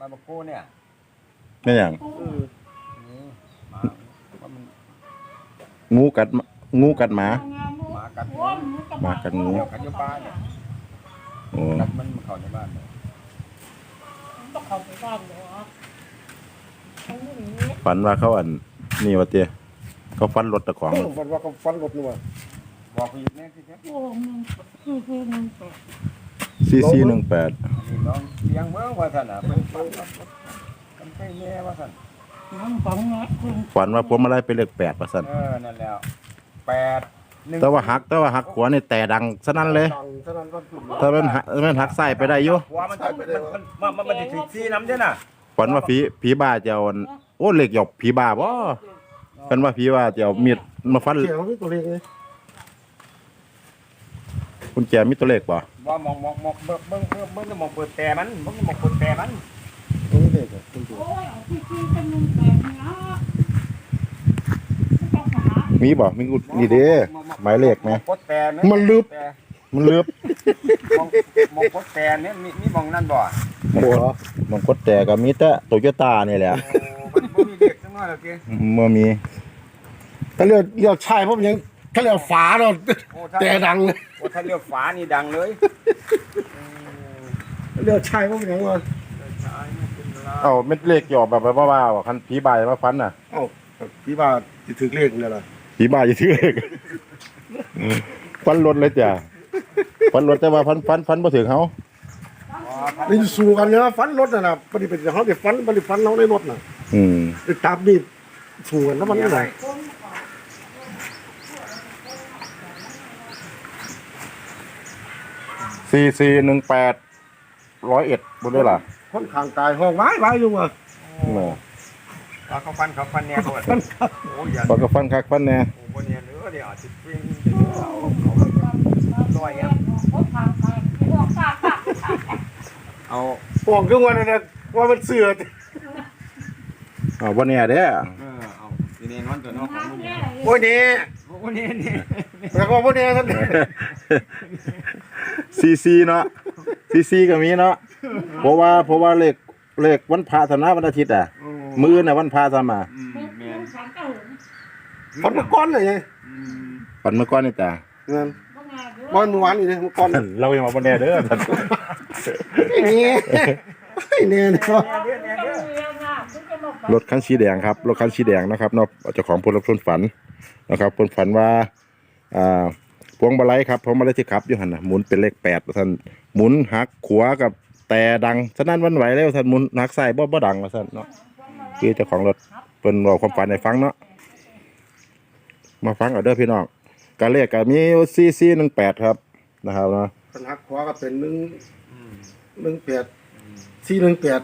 มาบกโก้เนี่ยไม่อย่างอืมนี่หมาว่ามันงูกัดหมางูกัดหมา หมากัดหมากัดงู เดี๋ยวกัดอยู่บ้านเนี่ยโอ้กัดมันมันเข้าในบ้านเนี่ยต้องเข้าไปบ้านเหรอทั้งนี้ฝันว่าเขาอัน นี่ว่าเตี้ยเขาฟันรถตะของฟันว่าเขาฟันรถนี่ว่าบอกไปอยู่แน่ที่ครับโอ้มึงคือคือมึงแต่ ซีซีหนึ่งแปดนี่น้องเสียงเบิ่งว่าท่านน่ะเป็นฟันกันไปแม่ว่าท่านน้องของนะคุณฝันว่าผมอะไรเป็นเลขแปดประสันเออนั่นแล้วแปดหนึ่งแต่ว่าหักแต่ว่าหักขวานี่แต่ดังซะนั้นเลยดังเท่านั้นก็ถูกถ้ามันหักถ้ามันหักไส้ไปได้อยู่หัวมันมันมันมันมันมันสิถึงซีน้ำเด้อน่ะฝันว่าผีผีบ้าจะเอาอันโอ้เหล็กหยอกผีบ้าบ่กันว่าผีบ้าจะเอามีดมาฟันเสียงที่ตัวเล็กเลย คุณแจมีตัวเลขบ่ว่ามองมองมองเบิ่งเบิ่งเบิ่งเบิ่งมองเปิดแต่มันเบิ่งมองเปิดแต่มันตรงนี้เด็กอะคุณตัวโอ้ยเอาที่คือเป็นมึงแต่นะไม่ต้องหามีบ่มีกูนี่เด้หมายเลขไหมกดแต่มันลึบมันลืบมองมองกดแต่เนี่ยมีมีมองนั่นบ่มองกดมองกดแต่ก็มีแต่โตโยต้านี่แหละมันมีเด็กจังน้อยหรอกเมื่อมีถ้าเรียกเรียกชายเพราะมันยัง ถ้าเรียกฝาเนาะโอ้ถ้าแต่ดังเลยโอ้ถ้าเรียกฝานี่ดังเลยเรียกชายเพราะมันยังว่าเอ้าเม็ดเลขหยอกแบบบ้าๆว่าคันผีบ้าจะมาฟันน่ะเอ้าพี่ว่าจะถือเลขเนี่ยล่ะผีบ้าจะถือเลขฟันรถเลยจ้ะฟันรถแต่ว่าฟันฟันฟันบ่ถึงเฮานี่สู้กันเนี่ยนะฟันรถน่ะนะปฏิบัติเขาจะฟันปฏิฟันเขาในรถน่ะอืมไปตามนี่สู้กันแล้วมันนี่แหละ สี่สี่หนึ่งแปดร้อยเอ็ดบ่ได้ล่ะคนข้างกายห้องไว้ไว้อยู่ว่ะแม่ว่าเขาฟันเขาฟันแน่เขาว่าโอ้ยอย่าฟันก็ฟันคักฟันแน่โอ้บ่เนี่ยเด้อเดี๋ยวอาจสิเป็นเอาเอาลอยครับเขาทางไปที่ห้องตาตาเอาห้องทุกวันนะนะว่ามันเสืออ้าวบ่แน่เด้อเออเอาทีนี้นอนตัวน้องของมึงเนี่ยโอ้ยนี่โอ้นี่นี่แต่ก็บ่เนี่ยท่าน ซีซีเนาะซีซีก็มีเนาะเพราะว่าเพราะว่าเลขเลขวันพระธนาวันอาทิตย์อะโอ้มื้อน่ะวันพระธรรมาอืมเป็นแม่นสังเกตฟันมาก้อนเลยไงอืมปันเมื่อก่อนนี่จ้ะเงินก็มาเยบออะลเมื่อวานนี่เลยมาก้อนเรายังมาบ่แน่เด้อท่านนี่นี่เนาะแน่เด้อแน่เด้อรถคันสีแดงครับรถคันสีแดงนะครับเนาะเจ้าของพลรับชนฝันนะครับเพิ่นฝันว่าอ่า พวงมาลัยครับพวงมาลัยที่ขับอยู่หั่นน่ะหมุนเป็นเลข8ท่านหมุนหักขวากับแต่ดังฉะนั้นวันไหวแล้วท่านหมุนหักซ้ายบ่บ่ดังว่าซั่นเนาะคือเจ้าของรถเพิ่นเว้าความฝันให้ฟังเนาะมาฟังเอาเด้อพี่น้องการเลขก็มี4418ครับนะครับเนาะคันหักขวาก็เป็นหนึ่งอืมหนึ่งแปดสี่หนึ่งแปด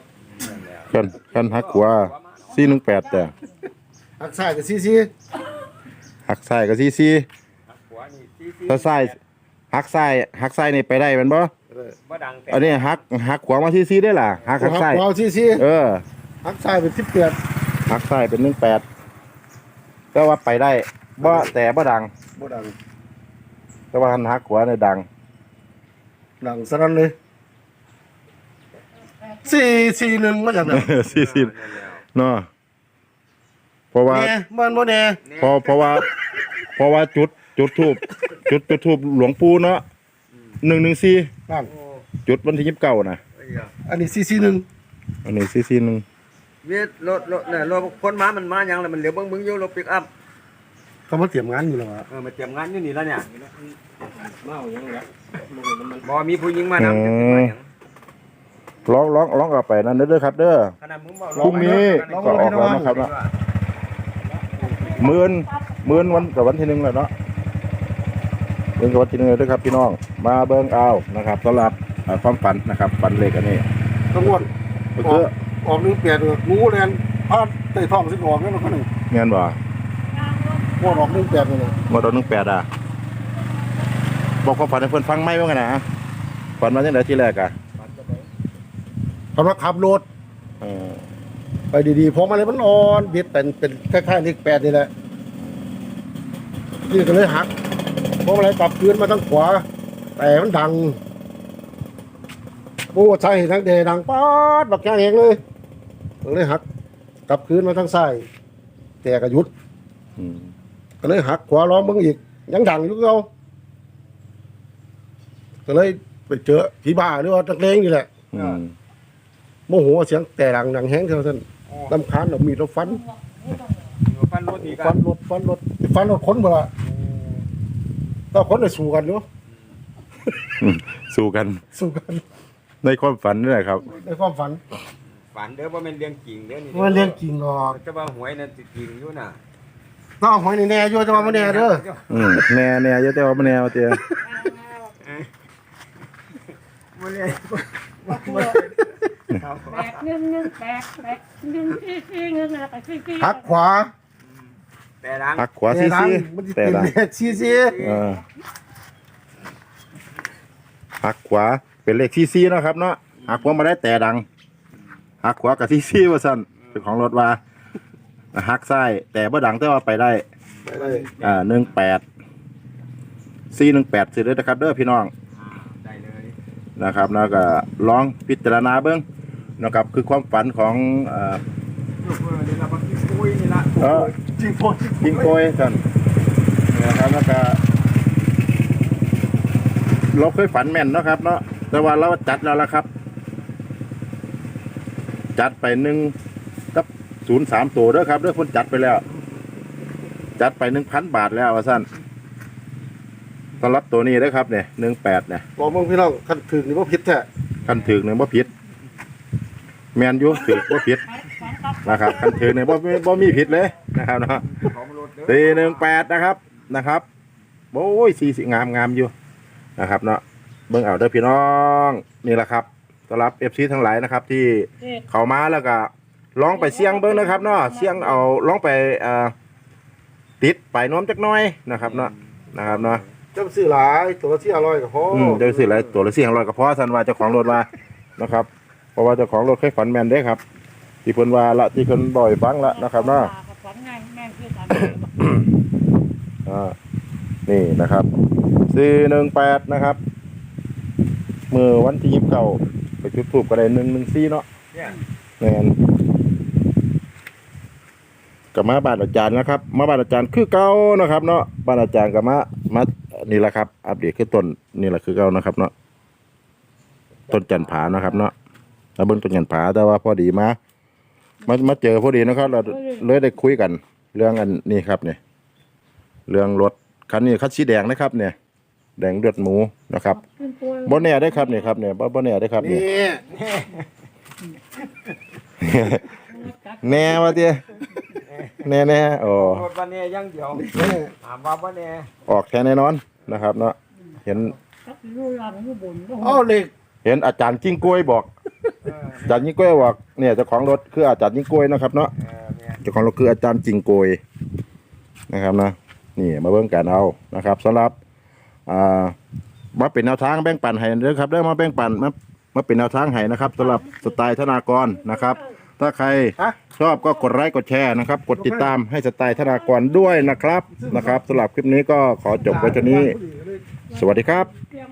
นั่นแหละคันคันหักขวา418แต่หักซ้ายก็สี่สี่หักซ้ายก็44หัวนี่ซี่ๆ ถ้าซ้ายหักซ้ายหักซ้ายนี่ไปได้แมันบ่บ่ดังแต่อันนี้หักหักขวามาซีๆได้ล่ะหักหักหักซ้ายขวาสี่สี่เออหักซ้ายเป็นสิบแปดหักซ้ายเป็นหนึ่งแปดก็ว่าไปได้บ่แต่บ่ดังบ่ดังแต่ว่าหันหักขวาเนี่ยดัง ดังสนั่นเลยสี่สี่หนึ่งมาจากไหนซีซีเนาะเพราะว่าเนี่ยมันบ่เนี่ยเพราะเพราะว่า เพราะว่าจุด จุดทูบจุดจุดทูบหลวงปู่เนาะหนึ่งหนึ่งสี่นั่นโอ้จุดวันที่ยี่สิบเก้านะเอ้ยอะอันนี้สี่สี่หนึ่งอันนี้ซีซีหนึ่งมีรถรถเนี่ยรถคนมามันมาหยังแล้วมันเหลียวเบิ่งเบิ่งอยู่รถปิกอัพเขามาเตรียมงานอยู่แล้วอะเออมาเตรียมงานอยู่นี่แล้วเนี่ยเมายังละบ่มีผู้หญิงมานำจะเป็นมาหยังร้องร้องร้องกลับไปนั่นเด้อครับ เด้อ ขนาดมึงบอกพรุ่งนี้ก็ออกแล้วนะครับหมื่นหมื่นวันกับวันที่หนึ่งแล้วเนาะ หมื่นกับวันที่หนึ่งเลยเด้วยครับพี่น้อง มาเบิ่งเอานะครับสำหรับอ่าความฝันนะครับฝันเล็กอันนี้ทั้งหมดก็คือออกหนึ่งแปดเลยงูแลนพาดใต้ท้องสิบออกแล้วมันก็หนึ่งเงินบ่งวดออกหนึ่งแปดเลยนะหมดตอนหนึ่งแปดอะบอกความฝันให้เพื่อนฟังไหมว่าไงนะฝันมาจังไดที่แรกอะคำว่าขับรถเออไปดีๆพอมาเลยมันอ่อนเบียดเป็นเป็นคล้ายๆเลขแปดนี่แหละนี่ก็เลยหัก พอมาเลยปรับคืนมาทั้งขวา แต่มันดังโอ้ใช่ทั้งเดดังป๊อดบักแกงเองเลยก็เลยหักกลับคืนมาทางซ้ายแต่ก็หยุดอืมก็เลยหักขวาล้อมมึงอีก ยังดังอยู่เราก็เลยไปเจอผีบ้าหรือว่าตะเลงนี่แหละอืมโมโหเสียงแต่ดังดังแห้งเท่านั้นโอ้ลำคาญเรามีดเราฟันฟันรถอีกฟัอะนรถฟันรถฟันรถคนหมด ละต้องคนไปสู้กันอยู่สู้กันสู้กันในความฝันนี่แหละครับ ในความฝันฝันเด้อว่ามันเรื่องจริงเด้อนี่ว่าเรื่องจริงหรอกแต่ว่าหวยนั่นสิจริงอยู่น่ะต้องเอาหอยในแน่อยู่จะมาไม่แน่เด้ออืมแน่แน่อยาแต่ว่าบ่แน่ว่าเตียบ่เลยครับแปดหนึ่งหนึ่งแปดแปดหนึ่งสี่สี่หนึ่งแล้วก็สี่สี่หักขวา แต่ดังหักขวาซีแต่ดัซีงมันจะแต่เป็นดังเลขซีซีเออหักขวาเป็นเลขซีซีเนาะครับเนาะหักขวามาได้แต่ดังหักขวากับซีซีว่าซั่นเป็นของรถว่าหักซ้ายแต่บ่ดังแต่ว่าไปได้อ่าหนึ่งแปดซีหนึ่งแปดสิเด้อนะครับเด้อพี่น้องได้เลยนะครับแล้วก็ลองพิจารณาเบิ้งนะครับคือความฝันของ เอ่อลูกเออนี่ละบักกี้ปุ้ยนี่ละเออ จริงโพดพิงโกยกันนะครับแล้วก็เราเคยฝันแม่นเนาะครับ เนาะแต่ว่าเราจัดแล้วละครับ จัดไปหนึ่งกับศูนย์สามตัวเด้อครับเด้อคนจัดไปแล้ว จัดไปหนึ่งพันบาทแล้วว่าสั้นสำหรับตัวนี้เด้อครับเนี่ยหนึ่งแปดเนี่ยบอกมึงพี่น้องคันถึงนี่ว่าผิดแท้คันถึกเนี่ยบ่ผิด แมนอยูถึกบ่ผิด นะครับคันถึกเนี่ยบ่มีบ่มีผิดเลยนะครับเนาะของรถเด้อสี่หนึ่งแปดนะครับนะครับโอ้ยสี่สิงามงามอยู่นะครับเนาะเบิ่งเอาเด้อพี่น้องนี่แหละครับต้อนรับเอฟซีทั้งหลายนะครับ ที่เข้ามาแล้วก็ลองไปเสี่ยงเบิ่งนะครับเนาะเสี่ยงเอาลองไปเอ่อติดไปโน้มจักหน้อยนะครับเนาะนะครับเนาะเจ้าซื้อหลายตัวละที่อร่อยกับพ่ออืมเดี๋ยวสิอะไรตัวละสี่ห้าร้อยก็พอสันว่าเจ้าของรถว่านะครับ เพราะว่าเจ้าของรถเคยฝันแมนเด้ครับ ที่เพิ่นว่าละที่เพิ่นบ่อยฟังละนะครับเนาะฝันไงแม่งคือกันอ่านี่นะครับสี่หนึ่งแปดนะครับมือวันที่ยิบเก่าไปจุดทูบก็ได้หนึ่งหนึ่งสี่เนาะเนี่ยแมนกับมาบ้านอาจารย์นะครับ มาบ้านอาจารย์คือเก่านะครับ เนาะบ้านอาจารย์กับมามานี่แหละครับ อัปเดตคือต้นนี่แหละคือเก่านะครับ เนาะต้นจันผานะครับ เนาะแล้วเบิ่งต้นจันผาแต่ว่าพอดีมา มามาเจอพอดีนะครับ เราเลยได้คุยกัน เรื่องอันนี้ครับเนี่ยเรื่องรถคันนี้คันสีแดงนะครับ เนี่ย แดงเลือดหมูนะครับบ่แน่ได้อครับเนี่ยครับเนี่ยบ่บ่แน่ได้อครับเนี่ยนี่แน่ว่าเตี้ยแน่แน่ๆโอ้รถวันนี้อยังเดียวนี่ถามว่าวันนี้ออกแท้แน่นอนนะครับ เนาะเห็นรู้หลังรู้บนอ้าวเหล็กเห็นอาจารย์จิ้งกล้วยบอกเอออาจารย์จิ้งกล้วยบอกเนี่ยเจ้าของรถคืออาจารย์จิ้งกล้วยนะครับเนาะเออเนี่ยเจ้าของรถคืออาจารย์จิ้งกล้วยนะครับนะนี่มาเบิ่งกันเอานะครับสำหรับอ่ามาเป็นแนวทางแบ่งปันให้เด้อครับได้อมาแบ่งปันมามาเป็นแนวทางให้นะครับสำหรับสไตล์ธนากรนะครับ ถ้าใครฮะชอบก็กดไลค์กดแชร์นะครับ กดติดตามให้สไตล์ธนากรด้วยนะครับนะครับสำหรับคลิปนี้ก็ขอจบไว้เท่านี้ สวัสดีครับ เตรียม